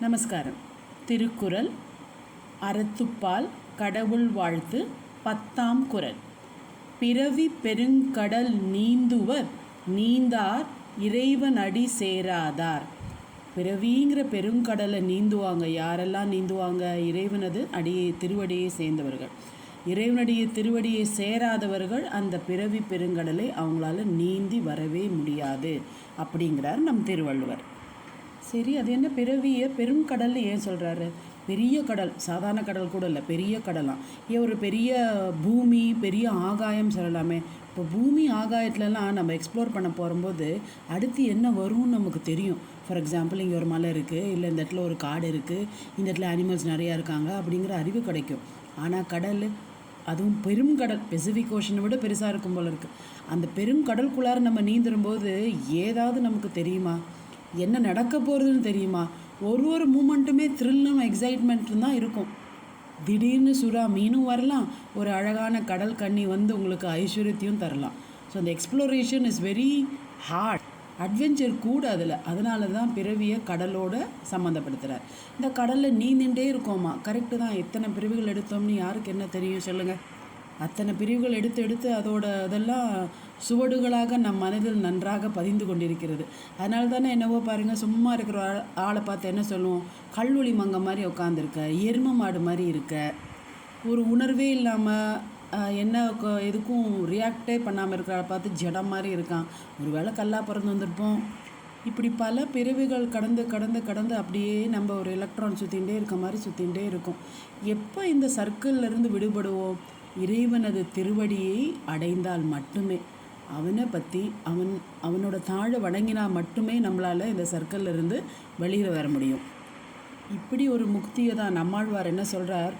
நமஸ்காரம். திருக்குறள் அறத்துப்பால் கடவுள் வாழ்த்து பத்தாம் குறள். பிறவி பெருங்கடல் நீந்துவர் நீந்தார் இறைவன் அடி சேராதார். பிறவிங்கிற பெருங்கடலை நீந்துவாங்க. யாரெல்லாம் நீந்துவாங்க? இறைவனது அடியை திருவடியை சேர்ந்தவர்கள். இறைவனுடைய திருவடியை சேராதவர்கள் அந்த பிறவி பெருங்கடலை அவங்களால நீந்தி வரவே முடியாது. அப்படிங்கிறார் நம் திருவள்ளுவர். சரி அது என்ன பிறவிய? பெருங்கடல்னு ஏன் சொல்கிறாரு பெரிய கடல் சாதாரண கடல் கூட இல்லை பெரிய கடலாம் ஏன் ஒரு பெரிய பூமி பெரிய ஆகாயம் சொல்லலாமே. இப்போ பூமி ஆகாயத்துலலாம் நம்ம எக்ஸ்ப்ளோர் பண்ண போகும்போது அடுத்து என்ன வரும்னு நமக்கு தெரியும். ஃபார் எக்ஸாம்பிள் இங்கே ஒரு மலை இருக்குது இல்லை இந்த இடத்துல ஒரு காடு இருக்குது இந்த இடத்துல அனிமல்ஸ் நிறையா இருக்காங்க அப்படிங்கிற அறிவு கிடைக்கும். ஆனால் கடல் அதுவும் பெருங்கடல் பெசிஃபிக் ஓஷனை விட பெருசாக இருக்கும் போல இருக்குது அந்த பெருங்கடலுக்குள்ளார நம்ம நீந்துரும்போது ஏதாவது நமக்கு தெரியுமா? என்ன நடக்க போகிறதுன்னு தெரியுமா? ஒரு ஒரு மூமெண்ட்டுமே த்ரில்லும் எக்ஸைட்மெண்ட்டும் தான் இருக்கும். திடீர்னு சுறா மீனும் வரலாம். ஒரு அழகான கடல் கண்ணி வந்து உங்களுக்கு ஐஸ்வர்யத்தையும் தரலாம். ஸோ அந்த exploration is very hard adventure கூட அதில். அதனால தான் பிறவியை கடலோட சம்மந்தப்படுத்துகிறார் இந்த கடலில் நீந்தின்றே இருக்கோமா? கரெக்டு தான். எத்தனை பிரிவுகள் எடுத்தோம்னு யாருக்கு என்ன தெரியும் சொல்லுங்கள் அத்தனை பிரிவுகள் எடுத்து எடுத்து அதோட அதெல்லாம் சுவடுகளாக நம் மனதில் நன்றாக பதிந்து கொண்டிருக்கிறது. அதனால தானே என்னவோ பாருங்கள் சும்மா இருக்கிற ஆள் ஆளை பார்த்து என்ன சொல்லுவோம்? கல்லொளி மங்க மாதிரி உட்காந்துருக்க எரும மாடு மாதிரி இருக்க. ஒரு உணர்வே இல்லாமல் என்ன எதுக்கும் ரியாக்டே பண்ணாமல் இருக்கிற பார்த்து ஜடம் மாதிரி இருக்கான். ஒரு வேளை கல்லா பிறந்து வந்திருப்போம். இப்படி பல பிறவிகள் கடந்து கடந்து கடந்து அப்படியே நம்ம ஒரு எலக்ட்ரான் சுற்றிகிட்டே இருக்க மாதிரி சுற்றிகிட்டே இருக்கும். எப்போ இந்த சர்க்கிள்ல இருந்து விடுபடுவோம்? இறைவனது திருவடியை அடைந்தால் மட்டுமே அவனை பற்றி அவன் அவனோட தாழ வணங்கினா மட்டுமே நம்மளால் இந்த சர்க்கிளில் இருந்து வெளியில் வர முடியும். இப்படி ஒரு முக்தியை தான் நம்மாழ்வார் என்ன சொல்கிறார்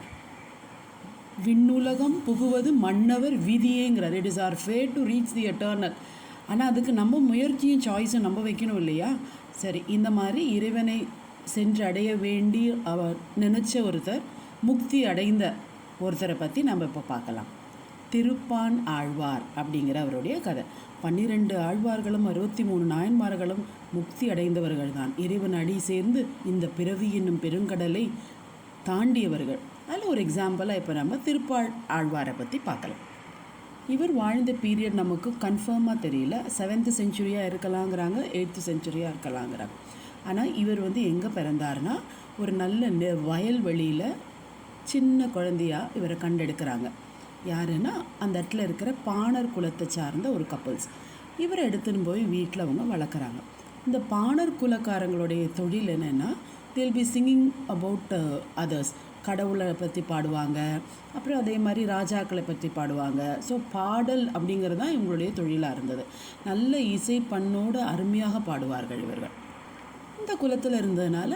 விண்ணுலகம் புகுவது மன்னவர் விதியேங்கிறார். It is hard for to reach the eternal ஆனால் அதுக்கு நம்ம முயற்சியும் சாய்ஸும் நம்ம வைக்கணும் இல்லையா? சரி இந்த மாதிரி இறைவனை சென்று அடைய வேண்டி அவர் நினச்ச ஒருத்தர் முக்தி அடைந்த ஒருத்தரை பற்றி நம்ம இப்போ பார்க்கலாம். திருப்பான் ஆழ்வார் அப்படிங்கிற அவருடைய கதை. பன்னிரெண்டு ஆழ்வார்களும் அறுபத்தி மூணு நாயன்மார்களும் முக்தி அடைந்தவர்கள் தான் இறைவன் அடி சேர்ந்து இந்த பிறவி என்னும் பெருங்கடலை தாண்டியவர்கள். அதில் ஒரு எக்ஸாம்பிளாக இப்போ நம்ம திருப்பாள் ஆழ்வாரை பற்றி பார்க்கலாம். இவர் வாழ்ந்த பீரியட் நமக்கு கன்ஃபார்மாக தெரியல. செவன்த் செஞ்சுரியாக இருக்கலாங்கிறாங்க எயித்து செஞ்சுரியாக இருக்கலாங்கிறாங்க. ஆனால் இவர் வந்து எங்கே பிறந்தாருன்னா ஒரு நல்ல நெ- வயல்வெளியில் சின்ன குழந்தையா இவரை கண்டெடுக்கிறாங்க. யாருன்னா அந்த இடத்துல இருக்கிற பாணர் குலத்தை சார்ந்த ஒரு கப்பல்ஸ் இவரை எடுத்துன்னு போய் வீட்டில் அவங்க வளர்க்குறாங்க. இந்த பாணர் குலக்காரங்களுடைய தொழில் என்னென்னா தில் பி சிங்கிங் அபவுட் அதர்ஸ் கடவுளை பற்றி பாடுவாங்க. அப்புறம் அதே மாதிரி ராஜாக்களை பற்றி பாடுவாங்க. ஸோ பாடல் அப்படிங்கிறது தான் இவங்களுடைய தொழிலாக இருந்தது. நல்ல இசை பண்ணோடு அருமையாக பாடுவார்கள் இவர்கள். இந்த குலத்தில் இருந்ததுனால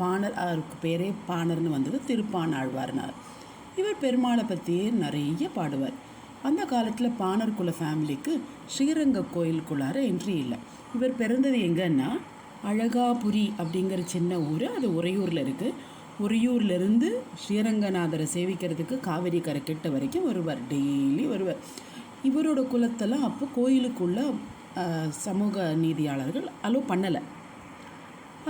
பாணர் அவருக்கு பேரே பாணர்னு வந்தது திருப்பான் ஆழ்வார்னார் இவர் பெருமாளை பற்றியே நிறைய பாடுவார். அந்த காலத்தில் பாணர் குல ஃபேமிலிக்கு ஸ்ரீரங்க கோயிலுக்குள்ளார என்ட்ரி இல்லை. இவர் பிறந்தது எங்கன்னா அழகாபுரி அப்படிங்கிற சின்ன ஊர். அது உறையூரில் இருக்குது உறையூர்லேருந்து ஸ்ரீரங்கநாதரை சேவிக்கிறதுக்கு காவிரி கரை கிட்ட வரைக்கும் வருவார். டெய்லி வருவார். இவரோட குலத்தெல்லாம் அப்போ கோயிலுக்குள்ள சமூக நீதியாளர்கள் அலோவ் பண்ணலை.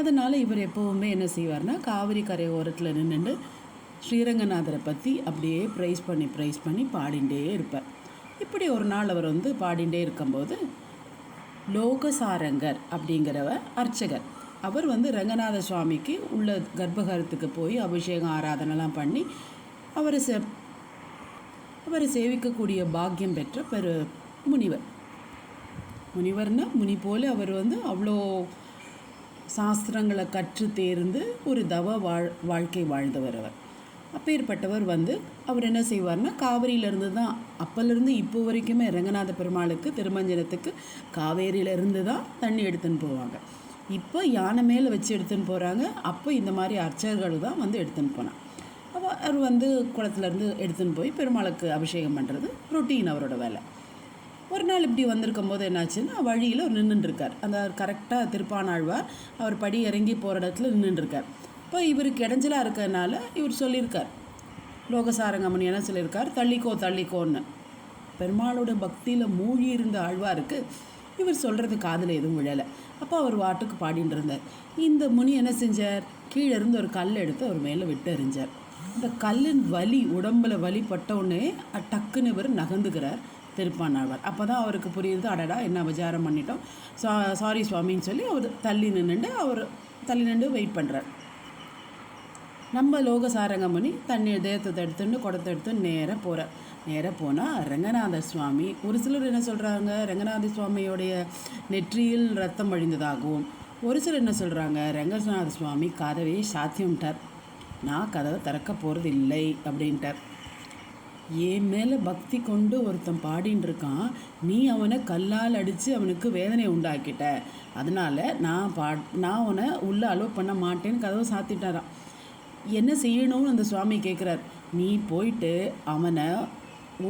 அதனால் இவர் எப்போவுமே என்ன செய்வார்னா காவிரி கரை ஓரத்தில் நின்றுட்டு ஸ்ரீரங்கநாதரை பற்றி அப்படியே ப்ரைஸ் பண்ணி ப்ரைஸ் பண்ணி பாடிண்டே இருப்பார். இப்படி ஒரு நாள் அவர் வந்து பாடிண்டே இருக்கும்போது லோகசாரங்கர் அப்படிங்கிறவர் அர்ச்சகர். அவர் வந்து ரங்கநாத சுவாமிக்கு உள்ள கர்ப்பகரத்துக்கு போய் அபிஷேகம் ஆராதனைலாம் பண்ணி அவரை சே அவரை சேவிக்கக்கூடிய பாக்கியம் பெற்ற பெரு முனிவர். முனிவர்னால் முனி போல அவர் வந்து அவ்வளோ சாஸ்திரங்களை கற்று தேர்ந்து ஒரு தவ வாழ் வாழ்க்கை வாழ்ந்தவர் அவர். அப்பேற்பட்டவர் வந்து அவர் என்ன செய்வார்னா காவேரியிலேருந்து தான் அப்போலேருந்து இப்போ வரைக்குமே ரங்கநாத பெருமாளுக்கு திருமஞ்சனத்துக்கு காவேரியிலேருந்து தான் தண்ணி எடுத்துன்னு போவாங்க. இப்போ யானை மேலே வச்சு எடுத்துன்னு போகிறாங்க அப்போ இந்த மாதிரி அர்ச்சகர்கள் தான் வந்து எடுத்துன்னு போனான் அவர் வந்து குளத்துலேருந்து எடுத்துன்னு போய் பெருமாளுக்கு அபிஷேகம் பண்ணுறது ரொட்டீன் அவரோட வேலை. ஒரு நாள் இப்படி வந்திருக்கும் போது என்னாச்சுன்னா வழியில் அவர் நின்றுட்டுருக்கார் அந்த கரெக்டாக திருப்பானாழ்வார் அவர் படி இறங்கி போகிற இடத்துல நின்றுட்டுருக்கார் இப்போ இவருக்கு இடைஞ்சலாக இருக்கிறதுனால இவர் சொல்லியிருக்கார். லோகசாரங்கமணி என்ன சொல்லியிருக்கார்? தள்ளிக்கோ தள்ளிக்கோன்னு. பெருமாளோட பக்தியில் மூழ்கி இருந்த ஆழ்வாருக்கு இவர் சொல்கிறது காதில் எதுவும் விழலை. அப்போ அவர் வாட்டுக்கு பாடிட்டு இருந்தார். இந்த முனி என்ன செஞ்சார்? கீழே இருந்து ஒரு கல் எடுத்து அவர் மேலே விட்டு எறிஞ்சார். இந்த கல்லின் வலி உடம்புல வலி பட்ட உடனே டக்குன்னு இவர் நகர்ந்துக்கிறார். திருப்பானாழ்வார். அப்போ தான் அவருக்கு புரியுது அடடா என்ன விசாரம் பண்ணிட்டோம். சா சாரி சுவாமின்னு சொல்லி அவர் தள்ளி நின்றுண்டு அவர் தள்ளி நின்று வெயிட் பண்ணுறார் நம்ம லோக சாரங்கமணி தண்ணி தேயத்தை எடுத்துன்னு குடத்தை எடுத்து நேராக போகிறார் நேராக போனால் ரங்கநாத சுவாமி ஒரு சிலர் என்ன சொல்கிறாங்க ரங்கநாத சுவாமியோடைய நெற்றியில் ரத்தம் வழிந்ததாகவும் ஒரு சிலர் என்ன சொல்கிறாங்க ரங்கநாத சுவாமி கதவையே சாத்தியம்ட்டார். நான் கதவை திறக்க போகிறது இல்லை அப்படின்ட்டார். என் மேலே பக்தி கொண்டு ஒருத்தன் பாடின்னு இருக்கான் நீ அவனை கல்லால் அடித்து அவனுக்கு வேதனை உண்டாக்கிட்ட. அதனால் நான் பா நான் அவனை உள்ளே அலோவ் பண்ண மாட்டேன்னு கதவை சாத்திட்டாரான் என்ன செய்யணும்னு அந்த சுவாமி கேட்குறார் நீ போயிட்டு அவனை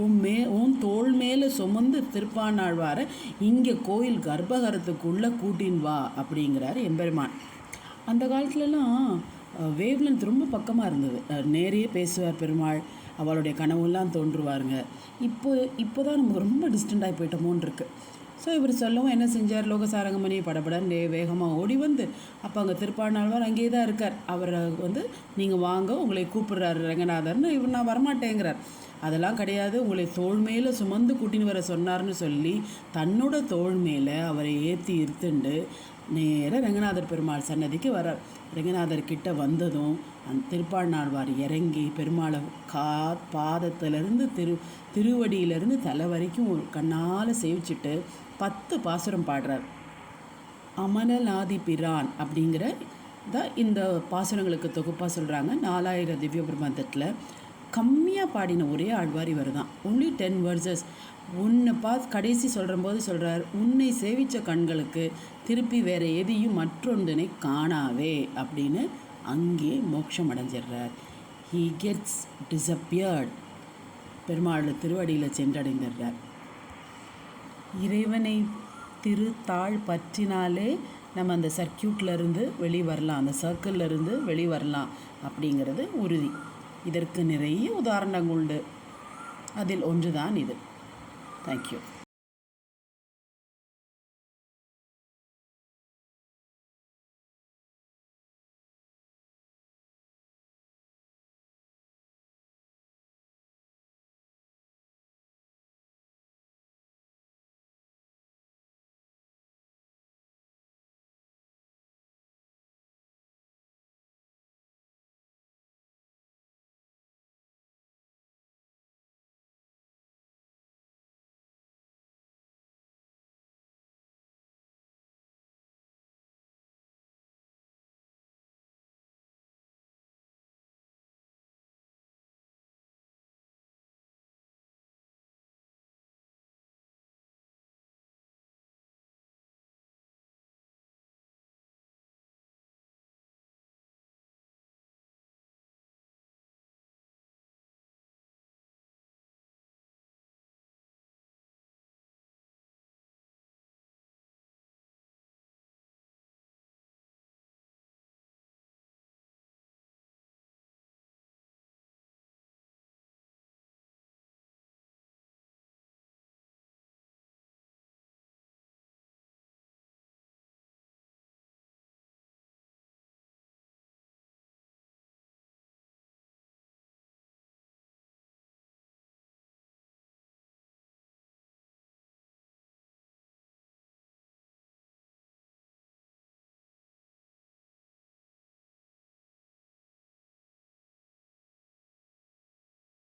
உன் மே உன் தோள் மேலே சுமந்து திருப்பானாழ்வார இங்கே கோயில் கர்ப்பகரத்துக்குள்ளே கூட்டின்னு வா அப்படிங்கிறார் எம்பெருமான். அந்த காலத்துலலாம் வேவ்லென்த் ரொம்ப பக்கமாக இருந்தது. நேரையே பேசுவார் பெருமாள். அவளுடைய கனவுலாம் தோன்றுவாருங்க. இப்போ இப்போ தான் நமக்கு ரொம்ப டிஸ்டன்ட் ஆகி போயிட்டோமோன்னு இருக்குது ஸோ இவர் சொல்லவும் என்ன செஞ்சார்? லோகசாரங்கமணி படபடன்னு வேகமாக ஓடி வந்து அப்போ அங்கே திருப்பாணாழ்வார் அங்கேயே தான் இருக்கார். அவரை வந்து நீங்கள் வாங்க உங்களை கூப்பிடுறாரு ரங்கநாதர்னு இவர் நான் வரமாட்டேங்கிறார். அதெல்லாம் கிடையாது. உங்களை தோள் மேலே சுமந்து கூட்டின்னு வர சொன்னார்னு சொல்லி தன்னோட தோள் மேலே அவரை ஏற்றி இருத்துண்டு நேராக ரங்கநாதர் பெருமாள் சன்னதிக்கு வரார் ரங்கநாதர் கிட்ட வந்ததும் அந்த திருப்பாழ்நாழ்வார் இறங்கி பெருமாளை கா பாதத்திலிருந்து திரு திருவடியிலிருந்து தலை வரைக்கும் ஒரு கண்ணால் சேவிச்சிட்டு பத்து பாசுரம் பாடுறார். அமலநாதி பிரான் அப்படிங்கிற தான் இந்த பாசுரங்களுக்கு தொகுப்பாக சொல்கிறாங்க நாலாயிரம் திவ்ய பிரபந்தத்தில் கம்மியாக பாடின ஒரே ஆழ்வார் இவர் தான் ஒன்லி டென் வேர்சஸ் உன்னை பார்த்து கடைசி சொல்கிற போது சொல்கிறார் உன்னை சேவித்த கண்களுக்கு திருப்பி வேற எதையும் மற்றொன்றினை காணாவே அப்படின்னு அங்கே மோட்சம் அடைஞ்சிடுறார். ஹீ கெட்ஸ் டிசப்பியர்ட் பெருமாள் திருவடியில் சென்றடைந்துடுறார். இறைவனை திருத்தாள் பற்றினாலே நம்ம அந்த சர்க்கியூட்லேருந்து வெளியே வரலாம் அந்த சர்க்கிள்ல இருந்து வரலாம் அப்படிங்கிறது உறுதி. இதற்கு நிறைய உதாரணங்கள் உண்டு. அதில் ஒன்றுதான் இது. தேங்க்யூ